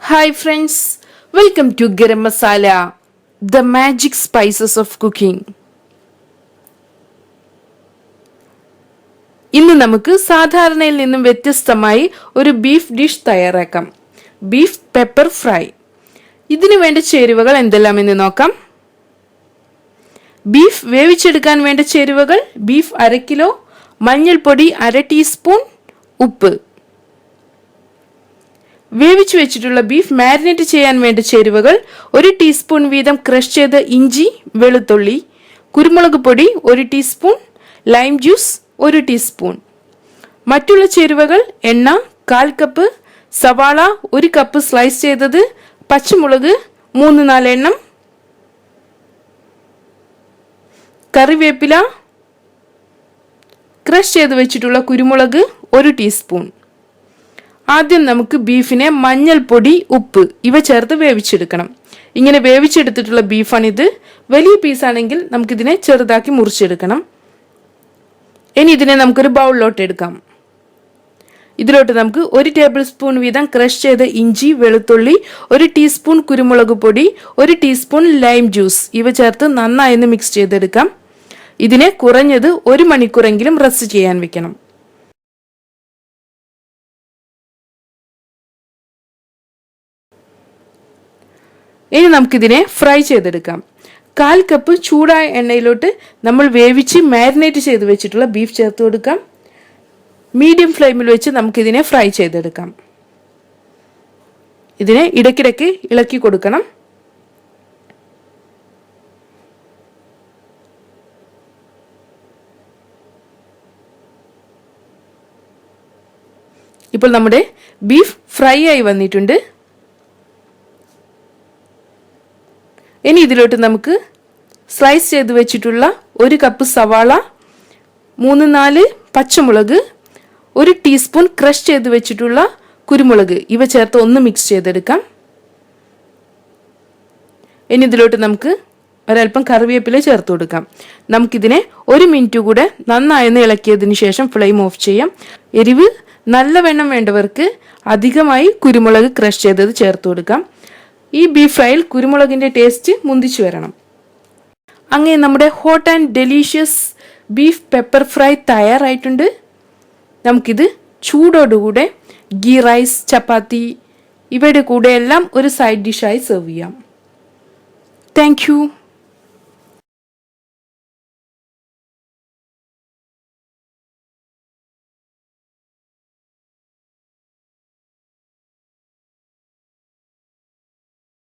Hi friends welcome to garam masala the magic spices of cooking ഇന്ന് നമുക്ക് സാധാരണയിൽ നിന്നും വ്യത്യസ്തമായി ഒരു ബീഫ് ഡിഷ് തയ്യാറാക്കാം. ബീഫ് പെപ്പർ ഫ്രൈ ഇതിനു വേണ്ട ചേരുവകൾ എന്തെല്ലാം എന്ന് നോക്കാം. ബീഫ് വേവിച്ചെടുക്കാൻ വേണ്ട ചേരുവകൾ ബീഫ് അര കിലോ മഞ്ഞൾപ്പൊടി അര ടീസ്പൂൺ ഉപ്പ്. വേവിച്ചു വെച്ചിട്ടുള്ള ബീഫ് മാരിനേറ്റ് ചെയ്യാൻ വേണ്ട ചേരുവകൾ ഒരു ടീസ്പൂൺ വീതം ക്രഷ് ചെയ്ത ഇഞ്ചി വെളുത്തുള്ളി കുരുമുളക് പൊടി ഒരു ടീസ്പൂൺ ലൈം ജ്യൂസ് ഒരു ടീസ്പൂൺ മറ്റുള്ള ചേരുവകൾ എണ്ണ കാൽ കപ്പ് സവാള ഒരു കപ്പ് സ്ലൈസ് ചെയ്തത് പച്ചമുളക് മൂന്ന് നാല് എണ്ണം. കറിവേപ്പില ക്രഷ് ചെയ്ത് വെച്ചിട്ടുള്ള കുരുമുളക് ഒരു ടീസ്പൂൺ ആദ്യം നമുക്ക് ബീഫിനെ മഞ്ഞൾപ്പൊടി ഉപ്പ് ഇവ ചേർത്ത് വേവിച്ചെടുക്കണം. ഇങ്ങനെ വേവിച്ചെടുത്തിട്ടുള്ള ബീഫാണിത്. വലിയ പീസാണെങ്കിൽ നമുക്കിതിനെ ചെറുതാക്കി മുറിച്ചെടുക്കണം. ഇനി ഇതിനെ നമുക്കൊരു ബൗളിലോട്ട് എടുക്കാം. ഇതിലോട്ട് നമുക്ക് ഒരു ടേബിൾ സ്പൂൺ വീതം ക്രഷ് ചെയ്ത ഇഞ്ചി വെളുത്തുള്ളി ഒരു ടീസ്പൂൺ കുരുമുളക് പൊടി ഒരു ടീസ്പൂൺ ലൈം ജ്യൂസ് ഇവ ചേർത്ത് നന്നായി മിക്സ് ചെയ്തെടുക്കാം. ഇതിനെ കുറഞ്ഞത് ഒരു മണിക്കൂറെങ്കിലും റെസ്റ്റ് ചെയ്യാൻ വെക്കണം. ഇനി നമുക്കിതിനെ ഫ്രൈ ചെയ്തെടുക്കാം. കാൽ കപ്പ് ചൂടായ എണ്ണയിലോട്ട് നമ്മൾ വേവിച്ച് മാരിനേറ്റ് ചെയ്ത് വെച്ചിട്ടുള്ള ബീഫ് ചേർത്ത് കൊടുക്കാം. മീഡിയം ഫ്ലെയിമിൽ വെച്ച് നമുക്കിതിനെ ഫ്രൈ ചെയ്തെടുക്കാം. ഇതിനെ ഇടയ്ക്കിടയ്ക്ക് ഇളക്കി കൊടുക്കണം. ഇപ്പോൾ നമ്മുടെ ബീഫ് ഫ്രൈ ആയി വന്നിട്ടുണ്ട്. ഇനി ഇതിലോട്ട് നമുക്ക് സ്ലൈസ് ചെയ്ത് വെച്ചിട്ടുള്ള ഒരു കപ്പ് സവാള മൂന്ന് നാല് പച്ചമുളക് ഒരു ടീസ്പൂൺ ക്രഷ് ചെയ്ത് വെച്ചിട്ടുള്ള കുരുമുളക്. ഇവ ചേർത്ത് ഒന്ന് മിക്സ് ചെയ്തെടുക്കാം. ഇനി ഇതിലോട്ട് നമുക്ക് ഒരല്പം കറിവേപ്പില ചേർത്ത് കൊടുക്കാം. നമുക്കിതിനെ ഒരു മിനിറ്റ് കൂടെ നന്നായൊന്ന് ഇളക്കിയതിന് ശേഷം ഫ്ലെയിം ഓഫ് ചെയ്യാം. എരിവ് നല്ല വെണ്ണം വേണ്ടവർക്ക് അധികമായി കുരുമുളക് ക്രഷ് ചെയ്തത് ചേർത്ത് കൊടുക്കാം. ഈ ബീഫ് ഫ്രൈയിൽ കുരുമുളകിന്റെ ടേസ്റ്റ് മുന്തിച്ചു വരണം. അങ്ങനെ നമ്മുടെ hot and delicious beef pepper fry തയ്യാറായിട്ടുണ്ട്. നമുക്കിത് ചൂടോടുകൂടെ ഗീ റൈസ് ചപ്പാത്തി ഇവയുടെ കൂടെ എല്ലാം ഒരു സൈഡ് ഡിഷായി സെർവ് ചെയ്യാം. താങ്ക്